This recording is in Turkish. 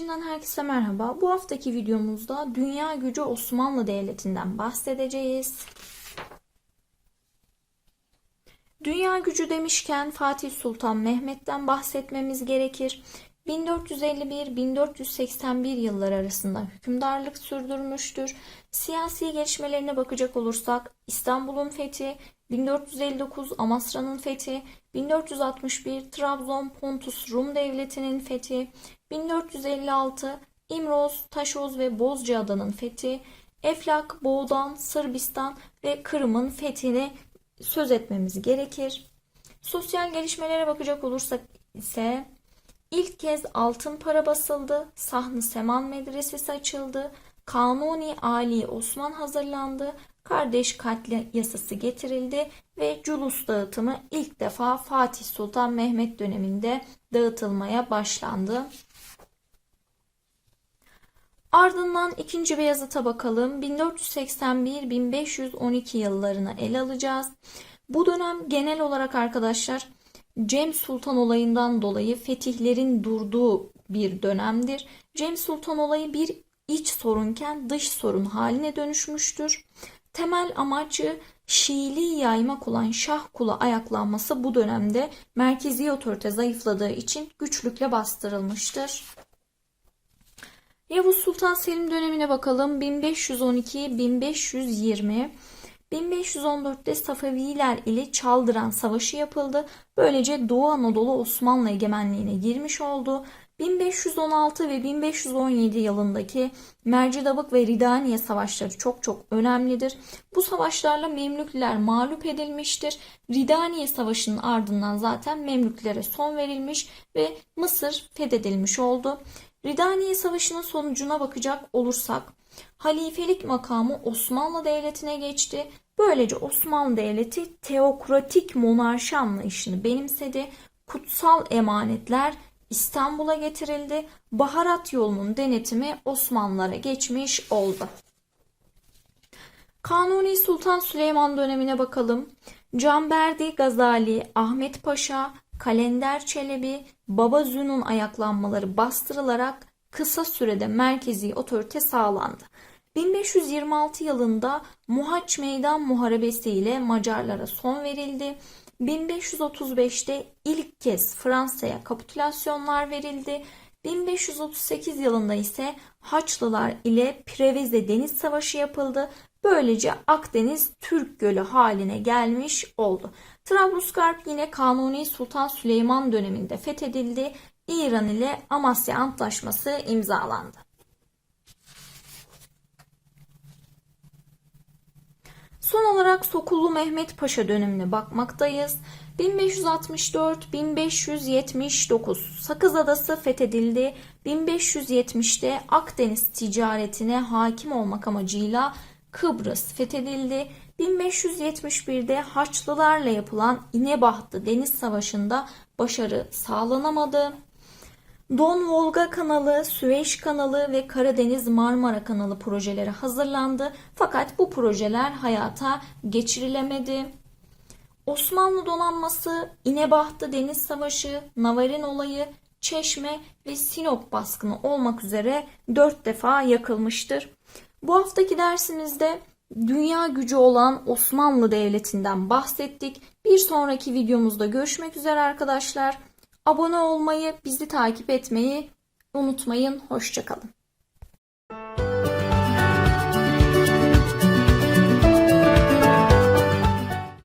Eğitimden herkese merhaba. Bu haftaki videomuzda dünya gücü Osmanlı Devleti'nden bahsedeceğiz. Dünya gücü demişken Fatih Sultan Mehmet'ten bahsetmemiz gerekir. 1451-1481 yılları arasında hükümdarlık sürdürmüştür. Siyasi gelişmelerine bakacak olursak İstanbul'un fethi, 1459 Amasra'nın fethi, 1461 Trabzon Pontus Rum Devleti'nin fethi, 1456 İmroz, Taşoz ve Bozcaada'nın fethi, Eflak, Boğdan, Sırbistan ve Kırım'ın fethini söz etmemiz gerekir. Sosyal gelişmelere bakacak olursak ise ilk kez altın para basıldı, Sahn-ı Seman Medresesi açıldı, Kanuni Ali Osman hazırlandı, kardeş katli yasası getirildi ve culus dağıtımı ilk defa Fatih Sultan Mehmet döneminde dağıtılmaya başlandı. Ardından 2. Beyazıt'a bakalım. 1481-1512 yıllarını ele alacağız. Bu dönem genel olarak arkadaşlar Cem Sultan olayından dolayı fetihlerin durduğu bir dönemdir. Cem Sultan olayı bir iç sorunken dış sorun haline dönüşmüştür. Temel amacı Şiiliği yaymak olan Şah kulu ayaklanması bu dönemde merkezi otorite zayıfladığı için güçlükle bastırılmıştır. Yavuz Sultan Selim dönemine bakalım. 1512-1520 1514'te Safeviler ile Çaldıran Savaşı yapıldı. Böylece Doğu Anadolu Osmanlı egemenliğine girmiş oldu. 1516 ve 1517 yılındaki Mercidabık ve Ridaniye savaşları çok çok önemlidir. Bu savaşlarla Memlükliler mağlup edilmiştir. Ridaniye Savaşı'nın ardından zaten Memlüklere son verilmiş ve Mısır fethedilmiş oldu. Ridaniye Savaşı'nın sonucuna bakacak olursak halifelik makamı Osmanlı Devleti'ne geçti. Böylece Osmanlı Devleti teokratik monarşi anlayışını benimsedi. Kutsal emanetler İstanbul'a getirildi. Baharat yolunun denetimi Osmanlılara geçmiş oldu. Kanuni Sultan Süleyman dönemine bakalım. Canberdi Gazali, Ahmet Paşa, Kalender Çelebi, Baba Zün'ün ayaklanmaları bastırılarak kısa sürede merkezi otorite sağlandı. 1526 yılında Muhaç Meydan Muharebesi ile Macarlara son verildi. 1535'te ilk kez Fransa'ya kapitülasyonlar verildi. 1538 yılında ise Haçlılar ile Preveze Deniz Savaşı yapıldı. Böylece Akdeniz Türk Gölü haline gelmiş oldu. Trablusgarp yine Kanuni Sultan Süleyman döneminde fethedildi. İran ile Amasya Antlaşması imzalandı. Son olarak Sokullu Mehmet Paşa dönemine bakmaktayız. 1564-1579 Sakız Adası fethedildi. 1570'te Akdeniz ticaretine hakim olmak amacıyla Kıbrıs fethedildi. 1571'de Haçlılarla yapılan İnebahtı Deniz Savaşı'nda başarı sağlanamadı. Don Volga kanalı, Süveyş kanalı ve Karadeniz Marmara kanalı projeleri hazırlandı. Fakat bu projeler hayata geçirilemedi. Osmanlı donanması İnebahtı Deniz Savaşı, Navarin olayı, Çeşme ve Sinop baskını olmak üzere dört defa yakılmıştır. Bu haftaki dersimizde dünya gücü olan Osmanlı Devleti'nden bahsettik. Bir sonraki videomuzda görüşmek üzere arkadaşlar. Abone olmayı, bizi takip etmeyi unutmayın. Hoşçakalın.